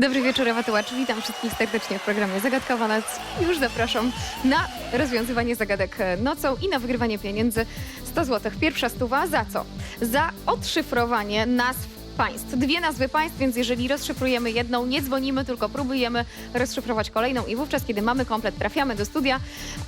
Dobry wieczór, Ewa. Witam wszystkich serdecznie w programie Zagadkowa Noc. Już zapraszam na rozwiązywanie zagadek nocą i na wygrywanie pieniędzy 100 zł. Pierwsza stuwa za co? Za odszyfrowanie nazw państw. Dwie nazwy państw, więc jeżeli rozszyfrujemy jedną, nie dzwonimy, tylko próbujemy rozszyfrować kolejną i wówczas, kiedy mamy komplet, trafiamy do studia,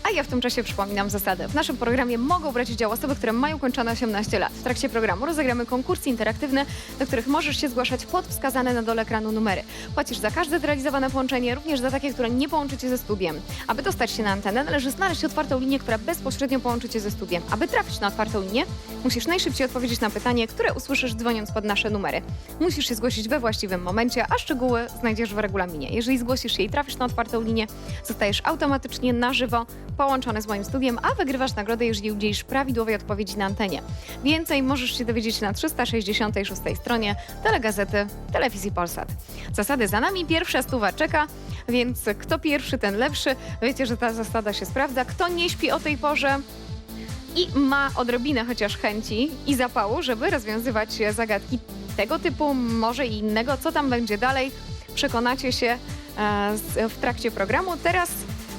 a ja w tym czasie przypominam zasady. W naszym programie mogą brać udział osoby, które mają kończone 18 lat. W trakcie programu rozegramy konkursy interaktywne, do których możesz się zgłaszać pod wskazane na dole ekranu numery. Płacisz za każde zrealizowane połączenie, również za takie, które nie połączy cię ze studiem. Aby dostać się na antenę, należy znaleźć otwartą linię, która bezpośrednio połączy cię ze studiem. Aby trafić na otwartą linię, musisz najszybciej odpowiedzieć na pytanie, które usłyszysz dzwoniąc pod nasze numery. Musisz się zgłosić we właściwym momencie, a szczegóły znajdziesz w regulaminie. Jeżeli zgłosisz się i trafisz na otwartą linię, zostajesz automatycznie na żywo połączony z moim studiem, a wygrywasz nagrodę, jeżeli udzielisz prawidłowej odpowiedzi na antenie. Więcej możesz się dowiedzieć na 366 stronie telegazety Telewizji Polsat. Zasady za nami, pierwsza stuwa czeka, więc kto pierwszy, ten lepszy. Wiecie, że ta zasada się sprawdza. Kto nie śpi o tej porze, i ma odrobinę chociaż chęci i zapału, żeby rozwiązywać zagadki tego typu, może i innego. Co tam będzie dalej, przekonacie się e, w trakcie programu. Teraz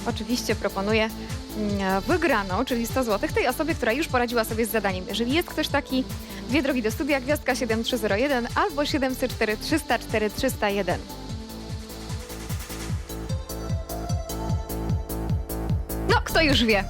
oczywiście proponuję mm, wygraną, czyli 100 zł, tej osobie, która już poradziła sobie z zadaniem. Jeżeli jest ktoś taki, dwie drogi do studia, gwiazdka 7301 albo 704 304 301. No, kto już wie?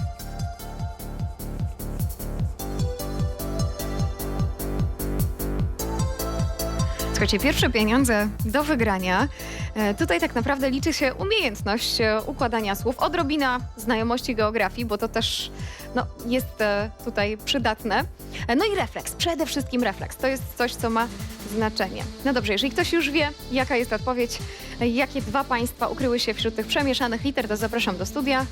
Słuchajcie, pierwsze pieniądze do wygrania. E, Tutaj tak naprawdę liczy się umiejętność e, układania słów, odrobina znajomości geografii, bo to też no, jest e, tutaj przydatne. No i refleks, przede wszystkim refleks. To jest coś, co ma znaczenie. No dobrze, jeżeli ktoś już wie, jaka jest odpowiedź, jakie dwa państwa ukryły się wśród tych przemieszanych liter, to zapraszam do studia.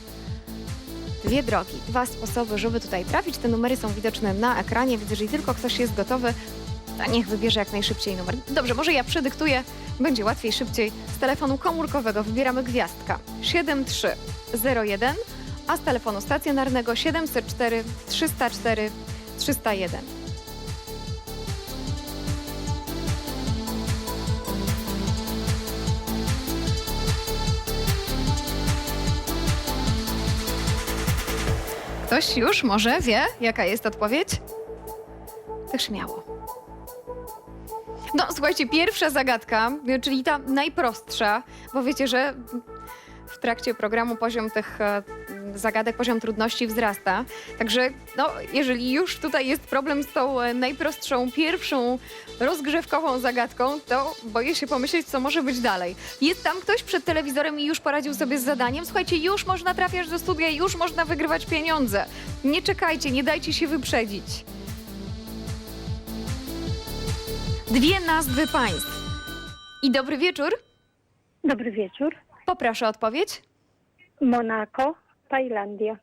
Dwie drogi, dwa sposoby, żeby tutaj trafić. Te numery są widoczne na ekranie, więc jeżeli tylko ktoś jest gotowy, to niech wybierze jak najszybciej numer. Dobrze, może ja przedyktuję, będzie łatwiej, szybciej. Z telefonu komórkowego wybieramy gwiazdka 7301, a z telefonu stacjonarnego 704 304 301. Ktoś już może wie, jaka jest odpowiedź? Tak śmiało. No, słuchajcie, pierwsza zagadka, czyli ta najprostsza, bo wiecie, że w trakcie programu poziom tych e, zagadek, poziom trudności wzrasta. Także, no, jeżeli już tutaj jest problem z tą e, najprostszą, pierwszą rozgrzewkową zagadką, to boję się pomyśleć, co może być dalej. Jest tam ktoś przed telewizorem i już poradził sobie z zadaniem? Słuchajcie, już można trafiać do studia, już można wygrywać pieniądze. Nie czekajcie, nie dajcie się wyprzedzić. Dwie nazwy państw. I dobry wieczór. Dobry wieczór. Poproszę odpowiedź. Monako, Tajlandia.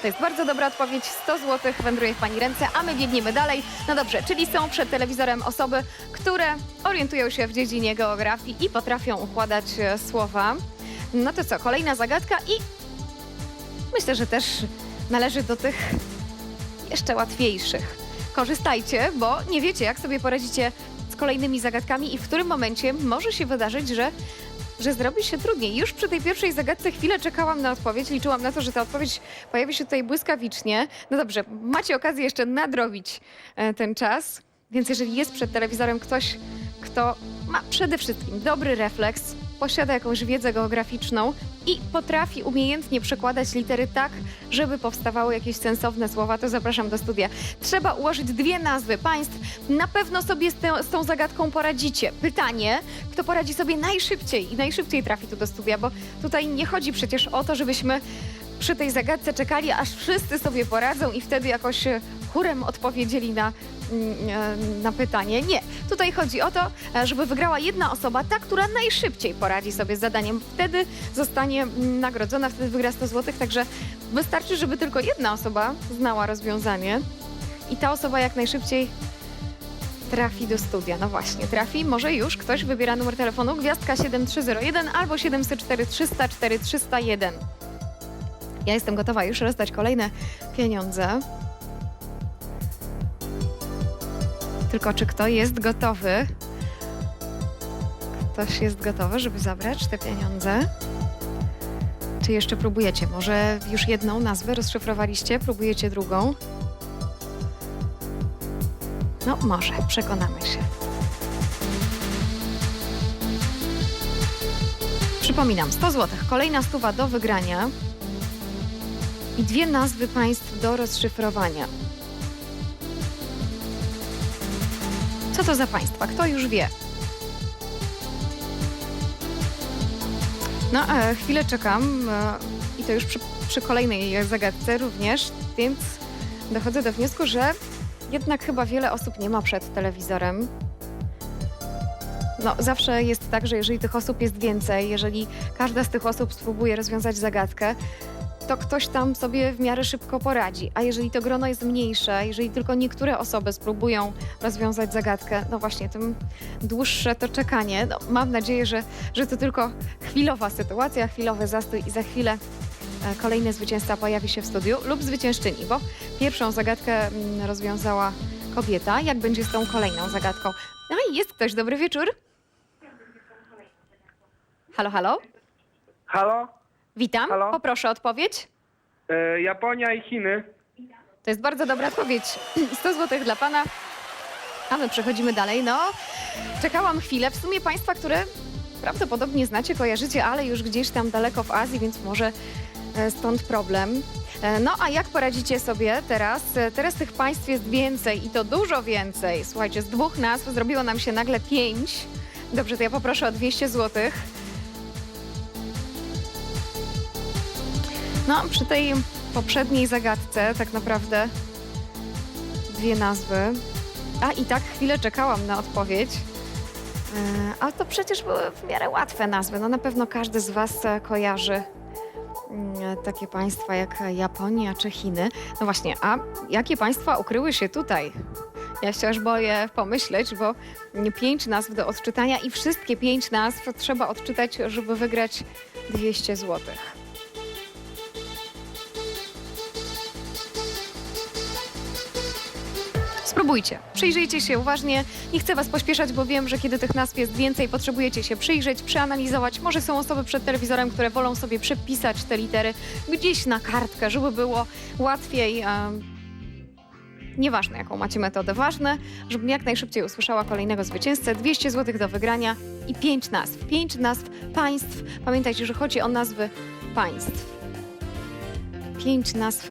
To jest bardzo dobra odpowiedź. 100 zł wędruje w Pani ręce, a my biegniemy dalej. No dobrze, czyli są przed telewizorem osoby, które orientują się w dziedzinie geografii i potrafią układać e, słowa. No to co, kolejna zagadka i myślę, że też należy do tych jeszcze łatwiejszych. Korzystajcie, bo nie wiecie, jak sobie poradzicie z kolejnymi zagadkami i w którym momencie może się wydarzyć, że że zrobi się trudniej. Już przy tej pierwszej zagadce chwilę czekałam na odpowiedź, liczyłam na to, że ta odpowiedź pojawi się tutaj błyskawicznie. No dobrze, macie okazję jeszcze nadrobić e, ten czas, więc jeżeli jest przed telewizorem ktoś, kto ma przede wszystkim dobry refleks, posiada jakąś wiedzę geograficzną i potrafi umiejętnie przekładać litery tak, żeby powstawały jakieś sensowne słowa, to zapraszam do studia. Trzeba ułożyć dwie nazwy państw. Na pewno sobie z, tę- z tą zagadką poradzicie. Pytanie, kto poradzi sobie najszybciej i najszybciej trafi tu do studia, bo tutaj nie chodzi przecież o to, żebyśmy przy tej zagadce czekali, aż wszyscy sobie poradzą i wtedy jakoś e, chórem odpowiedzieli na, na pytanie. Nie. Tutaj chodzi o to, e, żeby wygrała jedna osoba, ta, która najszybciej poradzi sobie z zadaniem. Wtedy zostanie mm, nagrodzona, wtedy wygra 100 zł, także wystarczy, żeby tylko jedna osoba znała rozwiązanie i ta osoba jak najszybciej trafi do studia. No właśnie, trafi. Może już ktoś wybiera numer telefonu gwiazdka 7301 albo 704 304 301. Ja jestem gotowa już rozdać kolejne pieniądze. Tylko czy kto jest gotowy? Ktoś jest gotowy, żeby zabrać te pieniądze? Czy jeszcze próbujecie? Może już jedną nazwę rozszyfrowaliście? Próbujecie drugą? No, może, przekonamy się. Przypominam, 100 zł, kolejna stuwa do wygrania i dwie nazwy państw do rozszyfrowania. Co to za państwa? Kto już wie? No, e, chwilę czekam e, i to już przy, przy kolejnej zagadce również, więc dochodzę do wniosku, że jednak chyba wiele osób nie ma przed telewizorem. No, zawsze jest tak, że jeżeli tych osób jest więcej, jeżeli każda z tych osób spróbuje rozwiązać zagadkę, to ktoś tam sobie w miarę szybko poradzi. A jeżeli to grono jest mniejsze, jeżeli tylko niektóre osoby spróbują rozwiązać zagadkę, no właśnie, tym dłuższe to czekanie. No, mam nadzieję, że, że to tylko chwilowa sytuacja, chwilowy zastój i za chwilę e, kolejny zwycięzca pojawi się w studiu lub zwyciężczyni, bo pierwszą zagadkę mm, rozwiązała kobieta. Jak będzie z tą kolejną zagadką? No i jest ktoś. Dobry wieczór. Halo, halo. Halo? Witam. Halo? Poproszę o odpowiedź. E, Japonia i Chiny. To jest bardzo dobra odpowiedź. 100 zł dla pana. A my przechodzimy dalej. No, czekałam chwilę. W sumie państwa, które prawdopodobnie znacie, kojarzycie, ale już gdzieś tam daleko w Azji, więc może e, stąd problem. E, No a jak poradzicie sobie teraz? E, Teraz tych państw jest więcej i to dużo więcej. Słuchajcie, z dwóch nazw zrobiło nam się nagle pięć. Dobrze, to ja poproszę o 200 złotych. No, przy tej poprzedniej zagadce tak naprawdę dwie nazwy. A i tak chwilę czekałam na odpowiedź. E, A to przecież były w miarę łatwe nazwy. No na pewno każdy z Was kojarzy mm, takie państwa jak Japonia czy Chiny. No właśnie, a jakie państwa ukryły się tutaj? Ja się aż boję pomyśleć, bo pięć nazw do odczytania i wszystkie pięć nazw trzeba odczytać, żeby wygrać 200 złotych. Spróbujcie. Przyjrzyjcie się uważnie. Nie chcę Was pośpieszać, bo wiem, że kiedy tych nazw jest więcej, potrzebujecie się przyjrzeć, przeanalizować. Może są osoby przed telewizorem, które wolą sobie przepisać te litery gdzieś na kartkę, żeby było łatwiej. Nieważne, jaką macie metodę. Ważne, żebym jak najszybciej usłyszała kolejnego zwycięzcę. 200 zł do wygrania i 5 nazw. 5 nazw państw. Pamiętajcie, że chodzi o nazwy państw. 5 nazw